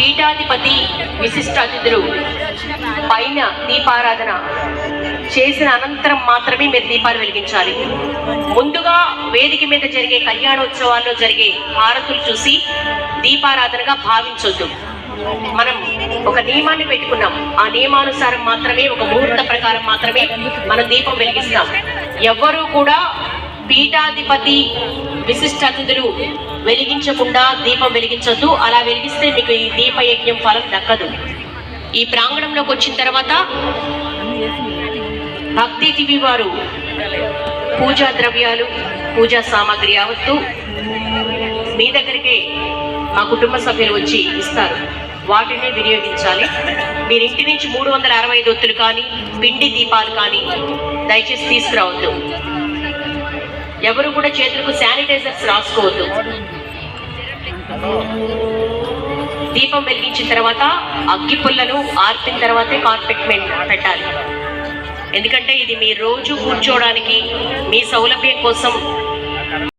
పీఠాధిపతి విశిష్ట అతిథులు పైన దీపారాధన చేసిన అనంతరం మాత్రమే మీరు దీపాలు వెలిగించాలి. ముందుగా వేదిక మీద జరిగే కళ్యాణోత్సవాల్లో జరిగే హారతులు చూసి దీపారాధనగా భావించొద్దు. మనం ఒక నియమాన్ని పెట్టుకున్నాం. ఆ నియమానుసారం మాత్రమే ఒక ముహూర్త ప్రకారం మాత్రమే మనం దీపం వెలిగిస్తాం. ఎవ్వరూ కూడా పీఠాధిపతి విశిష్ట అతిథులు వెలిగించకుండా దీపం వెలిగించొద్దు. అలా వెలిగిస్తే మీకు ఈ దీపయజ్ఞం ఫలం దక్కదు. ఈ ప్రాంగణంలోకి వచ్చిన తర్వాత భక్తి టీవీ వారు పూజా ద్రవ్యాలు పూజా సామాగ్రి యావత్తు మీ దగ్గరికే మా కుటుంబ సభ్యులు వచ్చి ఇస్తారు. వాటిని వినియోగించాలి. మీరు ఇంటి నుంచి మూడు వందల అరవై ఐదు ఒత్తులు కానీ పిండి దీపాలు కానీ దయచేసి తీసుకురావద్దు. ఎవరు కూడా చేతులకు శానిటైజర్స్ రాసుకోవద్దు. దీపం వెలిగించిన తర్వాత అగ్గి పుల్లను ఆర్పిన తర్వాతే కార్పెట్ పెట్టాలి. ఎందుకంటే ఇది మీ రోజు కూర్చోవడానికి మీ సౌలభ్యం కోసం